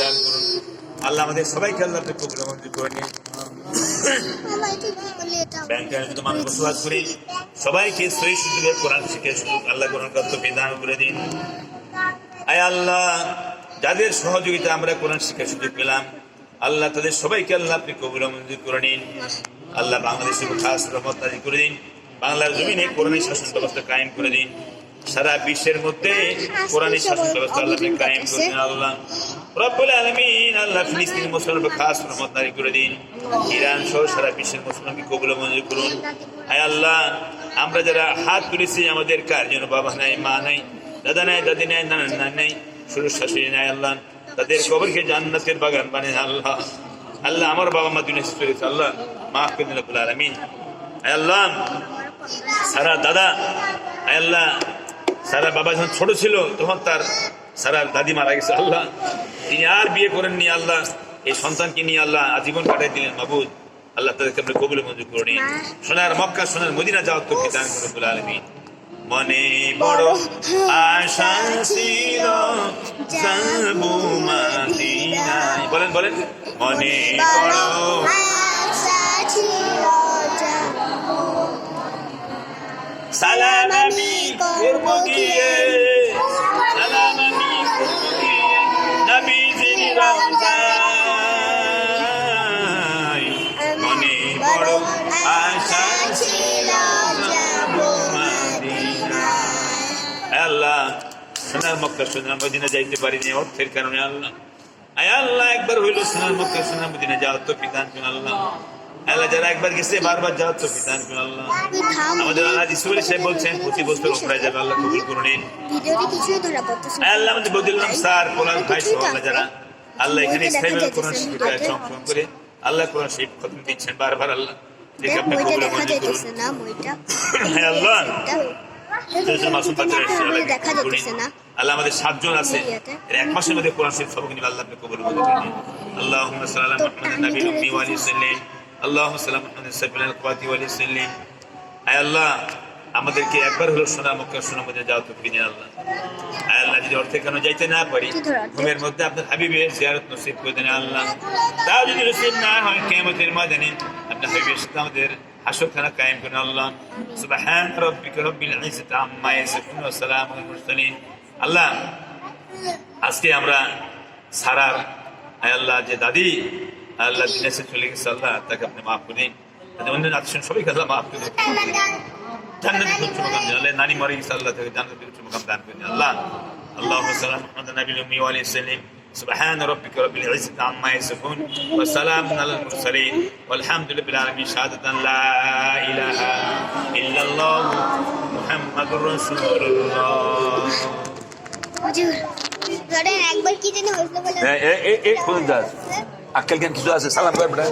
দান করুন। আল্লাহ আমাদের সবাইকে আল্লাহ আপনি করে। নিন যাদের সহযোগিতা আমরা কোরআন শিক্ষার সুযোগ পেলাম, আল্লাহ তাদের সবাইকে আল্লাহ আপনি মঞ্জুর করে নিন। আল্লাহ বাংলাদেশের খাস রহমত করে দিন। বাংলার জমিনে কোরআনী শাসন ব্যবস্থা কায়েম করে দিন। সারা বিশ্বের মধ্যে কোরআনী শাসন ব্যবস্থা, আল্লাহ কায়েম করে দিন, আল্লাহ রব্বুল আলমিন, আল্লাহ ফিলিস্তিনি মুসলমানকে খাস রহমত নাজিল করে দিন, ইরান সহ সারা বিশ্বের মুসলমানকে কবুল মঞ্জুর করুন। হায় আল্লাহ, আমরা যারা হাত তুলেছি, আমাদের কার যেন বাবা নাই, মা নাই, দাদা নাই, দাদি নাই, নানা নাই নাই, শ্বশুর শাশুড়ি নাই আল্লাহ, তাদের কবরকে জান্নাতের বাগান বানিয়ে আল্লাহ। আল্লাহ, আমার বাবা মা দুনিয়া করেছে আল্লাহ, মাফ করে দিন, রব্বুল আলামিন। আল্লাহ, সারা দাদা আল্লাহ সারা বাবা যখন ছোট ছিল, তখন তার সারা দাদি মারা গেছে, আল্লাহ। তিনি আর বিয়ে করেননি, আল্লাহ। এই সন্তানকে নিয়ে আল্লাহ আজীবন কাটাই দিলেন মাবুদ। আল্লাহ তাদেরকে আমরা কবুল মঞ্জুর করে নিন। সোনার মক্কা, সোনার মদিনা যাওয়ার তো দান করে রব্বুল আলামিন। মনে বড় আশা ছিল যাব বলেন বলেন। মনে বড় সালাম আল্লাহ। সোনার মক্কা, সোনার মদিনা যাইতে পারিনি, অর্থের কারণে আল্লাহ। আয় আল্লাহ, একবার হইল সোনার মক্কা, সোনার মদিনা তো পিতান আল্লাহ। আল্লাহ যারা একবার গেছে, বারবার যাওয়ার তো কোন আল্লাহ। আল্লাহ ইসমাইল সাহেব বলছেন, প্রতি বছর ওমরায় যাবে, আল্লাহ কবুল করে নিন ভিডিওটি কিছুই ধরা আল্লাহ আমাদের বদিলাম স্যার আল্লাহ যারা। আল্লাহ এখানে করে আল্লাহ কোরআন শরীফ খতম দিচ্ছেন বারবার আল্লাহ। দেখে আপনি কবুল মঞ্জুর করুন যাইতেছে না বইটা হ্যাঁ আল্লাহ! আমাদের সাতজন আছে। এক মাসের মধ্যে কোরআন শরীফ সবকে আপনি কবুল আল্লাহ! আমাদেরকে একবার হলো সোনা মক্কা সোনা মধ্যে যাওয়া তো কিনে আল্লাহ। আল্লাহ যদি অর্থে কেন যাইতে না পারি ঘুমের মধ্যে আপনার হাবিবের জিয়ারত নসিব করে দেন আল্লাহ। তাও যদি নসিব না হয় কিয়ামতের ময়দানে আপনার হাবিবের সাথে আমাদের হাসরখানা কায়েম করেন আল্লাহ। সুবহান রাব্বিকা রব্বিল ইজ্জাতি আম্মা ইয়াসিফুন ওয়া সালামুন আলাল মুরসালিন। আল্লাহ আজকে আমরা সারার আয় আল্লাহ যে দাদি আল্লাহ বিদেশে চলে গেছে আল্লাহ তাকে আপনি মাফ করে অন্য আছেন সবাইকে আল্লাহ মাফ করে দিন জান্নাতি উচ্চ মুকাম দিন আল্লাহ নানি মারি গেছে আল্লাহ তাকে জান্নাতি উচ্চ মুকাম দান করে দিন আল্লাহ اللهم صل على محمد النبي الأمي وعليه وسلم سبحان ربك رب العزة عما يصفون وسلام على المرسلين والحمد لله بالعالمين شهادة أن لا إله إلا الله محمد رسول الله হুজুর ধরেন একবার কি জানি হয়েছিল বলে এ এ এ কোন দাস আক্কেল জ্ঞান কিছু আছে সালাম কর বেটা